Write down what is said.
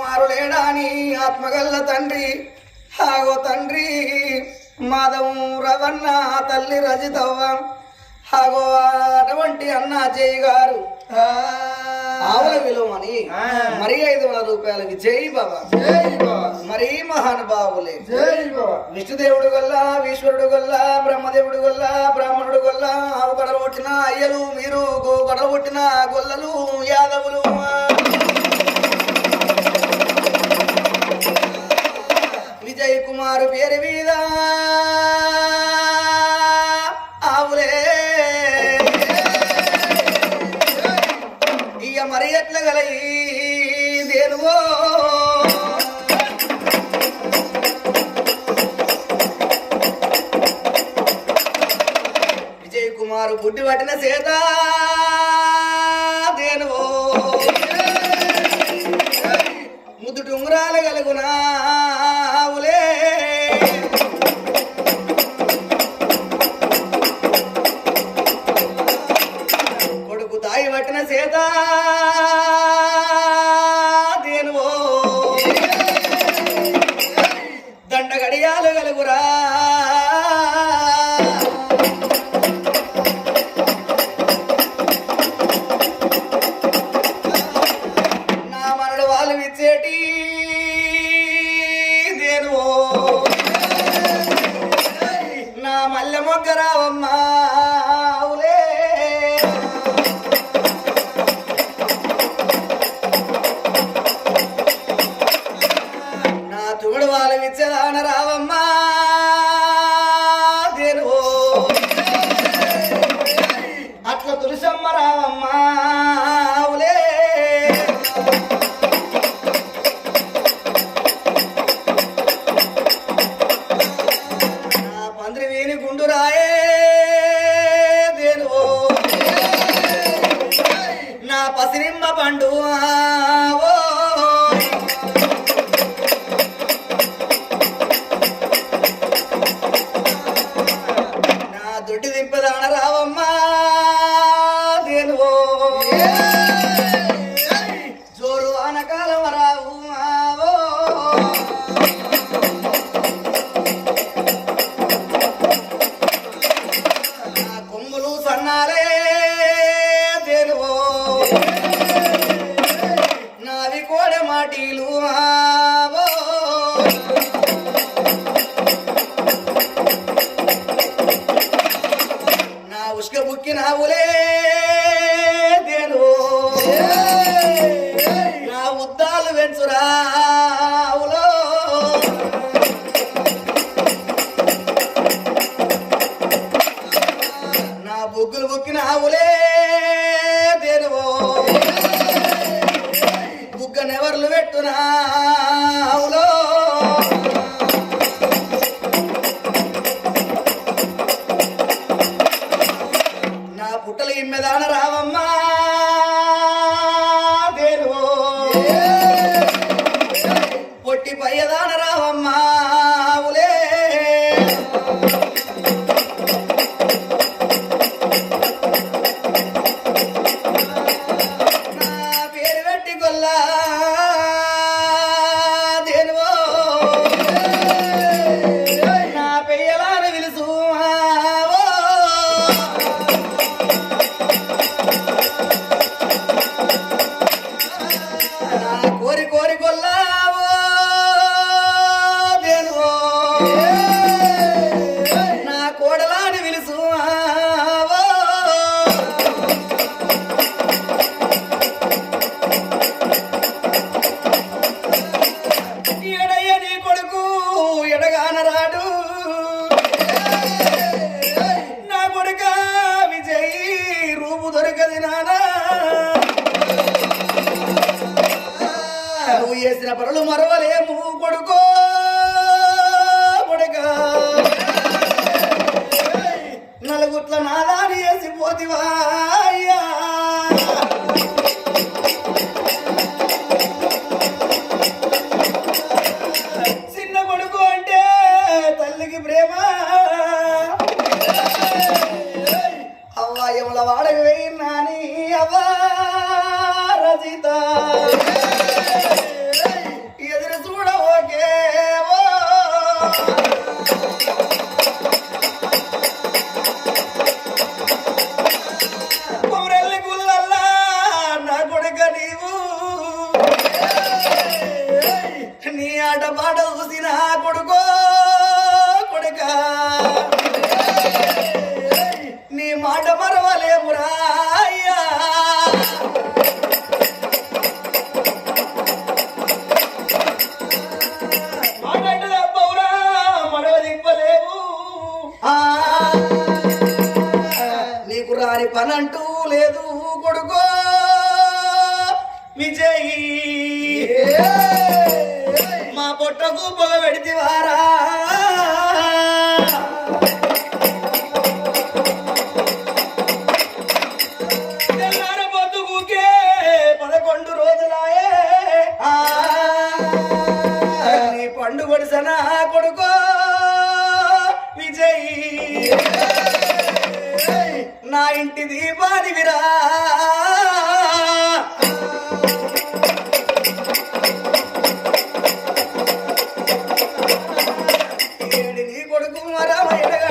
కుమారులేడా అని ఆత్మగల్ల తండ్రి. ఆగో తండ్రి మాధవం రవన్న తల్లి రజితవ్వ. ఆగో అటువంటి అన్న జై గారు. ఆవుల విలువని. మరి ఐదు వందల రూపాయలకి జై బాబా. జై బాబా. మరి మహానుభావులే. జై బాబా. విష్ణుదేవుడు గల్ల ఈశ్వరుడు గల్ల బ్రహ్మదేవుడు గల్ల బ్రాహ్మణుడు గల్ల ఆవు కడలు కొట్టిన అయ్యలు మీరు గో కడలు కొట్టిన గొల్లలు మరి ఎట్లా గలయి దేనువో విజయ్ కుమార్ బుడ్డి పట్టిన సేత దేనువో ముద్దు టుంగురాల గలుగునా మొగ్గరావమ్మా పండు నా దొడ్డి దింపదాన రావమ్మా దేనువో. జోరు అనకాలం పాటిలు నా ఉష్క బుక్కి నావులే నా ఉద్దాలు వెంచురా నా బొగ్గులు బుక్కి పుట్టలు ఇమ్మెదాన రావమ్మా. కొడుకు ఎడగాన రాడు. నా కొడుక విజయ్ రూపు దొరకది నానా. నువ్వు చేసిన పనులు మరవలేము కొడుకో కొడుక. నలుగుట్ల నాదాని వేసి పోతివా అయ్యా. ఆట పాట చూసిన కొడుకో కొడుక. నీ మాట మరవలేమురా అయ్యా. మాట్లాడదు అబ్బవురా మడవ ఆ, నీకు రాని పనంటూ లేదు కొడుకో. విజయ్. మా పొట్టకు పొగ పెడితివారా? తెల్లార పదకొండు నీ పండు కొడుకో? విజయ్. నా ఇంటి దీపాదివిరా. సింహరామైన